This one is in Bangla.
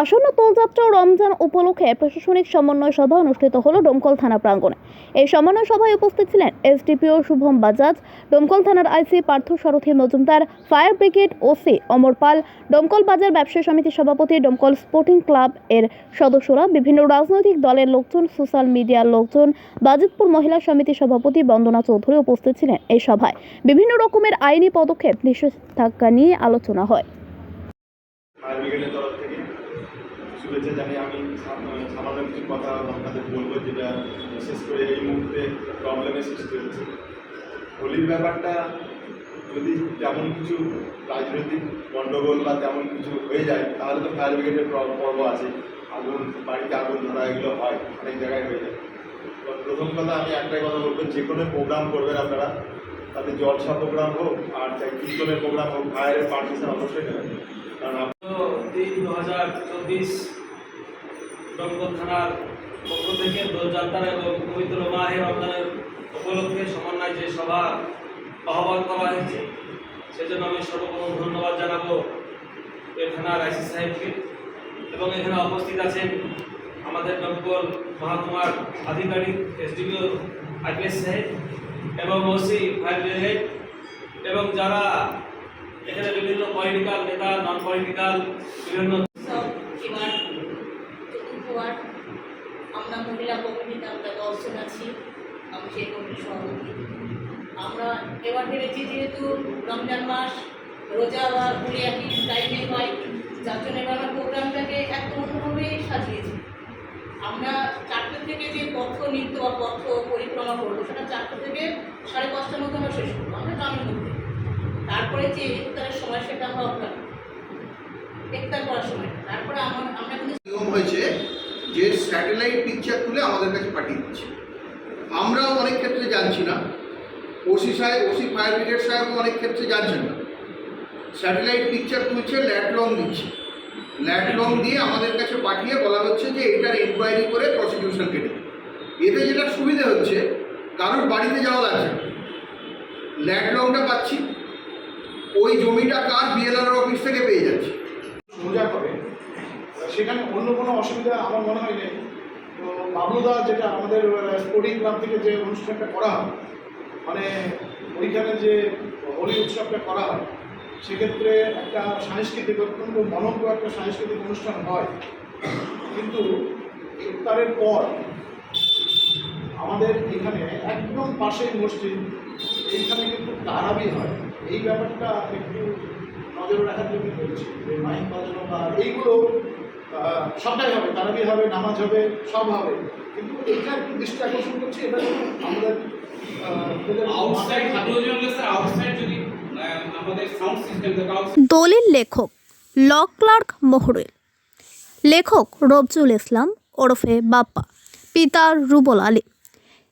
আসন্ন দোলযাত্রা ও রমজান উপলক্ষে প্রশাসনিক সমন্বয় সভা অনুষ্ঠিত হলো ডোমকল থানা প্রাঙ্গণে। এই সমন্বয় সভায় উপস্থিত ছিলেন এসডিপিও শুভম বাজাজ, ডোমকল থানার IC Partha Sarathi Majumdar, fire brigade OC Amar Pal, Domkal বাজার ব্যবসায়ী সমিতির সভাপতি ডোমকল স্পোর্টিং ক্লাব এর সদস্যরা, বিভিন্ন রাজনৈতিক দলের লোকজন, সোশ্যাল মিডিয়ার লোকজন, বাজিতপুর মহিলা সমিতির সভাপতি বন্দনা চৌধুরী উপস্থিত ছিলেন এই সভায়। বিভিন্ন রকমের আইনি পদক্ষেপ নিষেধাজ্ঞা নিয়ে আলোচনা হয়। শুভেচ্ছা জানিয়ে আমি সামান্য কিছু কথা আপনাদের বলব যেটা বিশেষ করে এই মুহূর্তে প্রবলেমের সৃষ্টি হচ্ছে। হোলির ব্যাপারটা যদি তেমন কিছু রাজনৈতিক গণ্ডগোল বা তেমন কিছু হয়ে যায়, তাহলে তো ফায়ার ব্রিগেডের প্র- পর্ব আছে। আগুন, বাড়িতে আগুন ধরা এগুলো হয়, অনেক জায়গায় হয়ে যায়। প্রথম কথা আমি একটাই কথা বলব, যে কোনো প্রোগ্রাম করবেন আপনারা। তাতে জলসা প্রোগ্রাম হোক আর চাই কীর্তনের প্রোগ্রাম হোক ফায়ারের পারমিশন অবশ্যই নেবেন। তিন দু হাজার চব্বিশ ডঙ্গল থানার পক্ষ থেকে দোলযাত্রা এবং পবিত্র মাহে রমজানের উপলক্ষে সমন্বয় যে সভা আহ্বান করা হয়েছে, সেজন্য আমি সর্বপ্রথম ধন্যবাদ জানাব এই থানার আইসি সাহেবকে। এবং এখানে উপস্থিত আছেন আমাদের ডঙ্গল মহাকুমার আধিকারিক এসডিপিও আইপিএস সাহেব এবং ওসি ফায়ার এবং যারা এখানে বিভিন্ন পলিটিক্যাল নেতা নন পলিটিক্যাল বিভিন্ন আমরা মহিলা কমিটিতে আমরা দশজন আছি, আমি সেই কমিটির সভাপতি আমরা এবার ভেবেছি যেহেতু রমজান মাস, রোজা বা ঘুরে একই টাইমে হয়, যার জন্য এবার আমরা প্রোগ্রামটাকে এত অন্যভাবে সাজিয়েছি। আমরা চারটে থেকে যে পথ নৃত্য বা পথ পরিক্রমা করব, সেটা চারটে থেকে সাড়ে পাঁচটার মধ্যে আমরা শেষ করব। আমরা গ্রামের মধ্যে। তারপরে যে ইফতারের সময় সেটা আমরা করার সময়। তারপরে আমার নিয়ম হয়েছে যে স্যাটেলাইট পিকচার তুলে আমাদের কাছে পাঠিয়ে দিচ্ছে। আমরাও অনেক ক্ষেত্রে ওসি সাহেব ফায়ার অনেক ক্ষেত্রে স্যাটেলাইট পিকচার দিয়ে আমাদের কাছে পাঠিয়ে বলা হচ্ছে যে এটার এনকোয়ারি করে প্রসিকিউশন কেটে এতে যেটা সুবিধে হচ্ছে, কারোর বাড়িতে যাওয়া লাগছে না ল্যাট লংটা পাচ্ছি। ওই জমিটা কার বিএলআর অফিস থেকে পেয়ে যাচ্ছে? সোজা করে সেখানে অন্য কোনো অসুবিধা আমার মনে হয় নেই। তো যেটা আমাদের স্পোর্টিং ক্লাব থেকে যে অনুষ্ঠানটা করা হয় মানে ওইখানে যে হোলি উৎসবটা করা হয়, সেক্ষেত্রে একটা সাংস্কৃতিক অত্যন্ত মনজ্ঞ একটা সাংস্কৃতিক অনুষ্ঠান হয়। কিন্তু ইফতারের পর আমাদের এখানে একদম পাশেই মসজিদ এইখানে কিন্তু তারাবি হয়। এই ব্যাপারটা একটু নজর রাখার জন্য বলছি। যে মাইক বাজানো বা এইগুলো সবটাই হবে। তারাবি হবে নামাজ হবে সব হবে। কিন্তু এইটা একটু দৃষ্টি আকর্ষণ করছি এটা আমাদের দলিল লেখক ল ক্লার্ক মোহরুল। লেখক রবজুল ইসলাম ওরফে বাপ্পা। পিতা রুবল আলী।